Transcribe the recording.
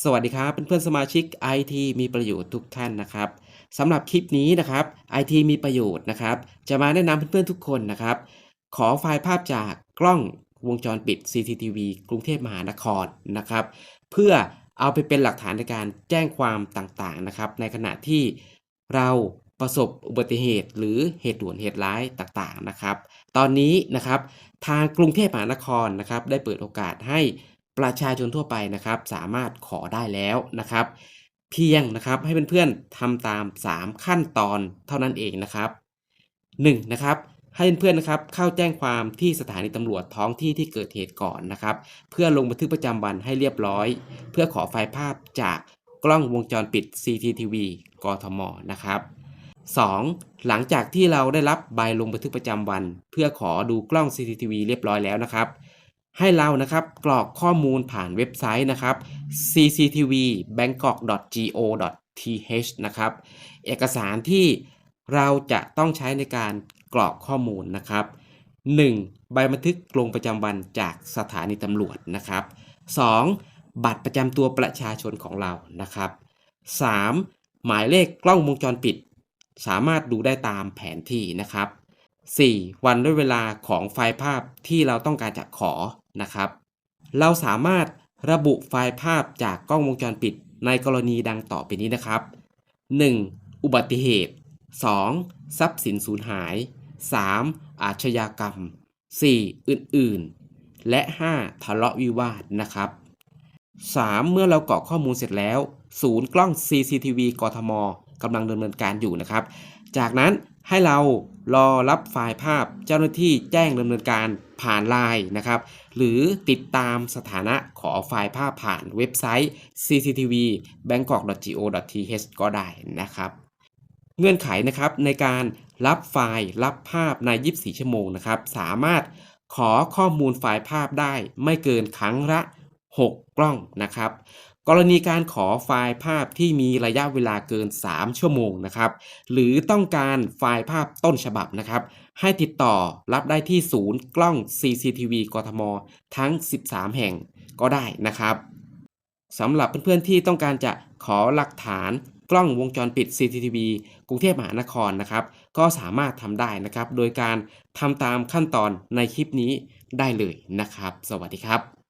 สวัสดีครับเพื่อนๆสมาชิก IT มีประโยชน์ทุกท่านนะครับสำหรับคลิปนี้นะครับ IT มีประโยชน์นะครับ จะมาแนะนำเพื่อนๆทุกคนนะครับ ขอไฟล์ภาพจากกล้องวงจรปิด CCTV กรุงเทพมหานครนะครับ เพื่อเอาไปเป็นหลักฐานในการแจ้งความต่างๆนะครับ ในขณะที่เราประสบอุบัติเหตุ หรือเหตุด่วนเหตุร้ายต่างๆนะครับ ตอนนี้นะครับ ทางกรุงเทพมหานครนะครับ ได้เปิดโอกาสให้ ประชาชนทั่วไปนะครับ สามารถขอได้แล้วนะครับ เพียงนะครับให้เพื่อนๆทำตาม 3 ขั้นตอนเท่านั้นเองนะครับ 1. นะครับให้เพื่อนๆนะครับเข้าแจ้งความที่สถานีตำรวจท้องที่ที่เกิดเหตุก่อนนะครับ เพื่อลงบันทึกประจำวันให้เรียบร้อย เพื่อขอไฟล์ภาพจากกล้องวงจรปิด CCTV กทมนะครับ 2. หลังจากที่เราได้รับใบลงบันทึกประจำวัน เพื่อขอดูกล้อง CCTV เรียบร้อยแล้วนะครับ ให้เรานะครับกรอกข้อมูลผ่านเว็บไซต์นะครับ cctvbangkok.go.th นะครับเอกสารที่เราจะต้องใช้ในการกรอกข้อมูลนะครับ 1. ใบบันทึกลงประจำวันจากสถานีตำรวจนะครับ 2. บัตรประจำตัวประชาชนของเรานะครับ 3. หมายเลขกล้องวงจรปิด สามารถดูได้ตามแผนที่นะครับ 4. วันด้วยเวลาของไฟล์ภาพที่เราต้องการจะขอ นะครับ เราสามารถระบุไฟล์ภาพจากกล้องวงจรปิดในกรณีดังต่อไปนี้นะครับ 1. อุบัติเหตุ 2. ทรัพย์สินสูญหาย 3. อาชญากรรม 4. อื่นๆ และ 5. ทะเลาะวิวาทนะครับ 3. เมื่อเรากรอกข้อมูลเสร็จแล้ว ศูนย์กล้อง CCTV กทม กำลังดำเนินการอยู่นะครับ จากนั้นให้เรารอรับไฟล์ภาพเจ้าหน้าที่แจ้งดำเนินการผ่านไลน์นะครับ หรือติดตามสถานะขอไฟล์ภาพผ่านเว็บไซต์ cctv bangkok.go.th ก็ได้นะครับ เงื่อนไขนะครับในการรับไฟล์รับภาพใน 24 ชั่วโมงนะครับ สามารถขอข้อมูลไฟล์ภาพได้ไม่เกินครั้งละ 6 กล้องนะครับ กรณีการขอไฟล์ภาพที่มีระยะเวลาเกิน 3 ชั่วโมงนะครับ หรือต้องการไฟล์ภาพต้นฉบับนะครับ ให้ติดต่อรับได้ที่ศูนย์กล้อง CCTV กทม ทั้ง 13 แห่งก็ได้นะครับสำหรับเพื่อนๆที่ต้องการจะขอหลักฐานกล้องวงจรปิด CCTV กรุงเทพมหานครนะครับ ก็สามารถทำได้นะครับ โดยการทำตามขั้นตอนในคลิปนี้ได้เลยนะครับ สวัสดีครับ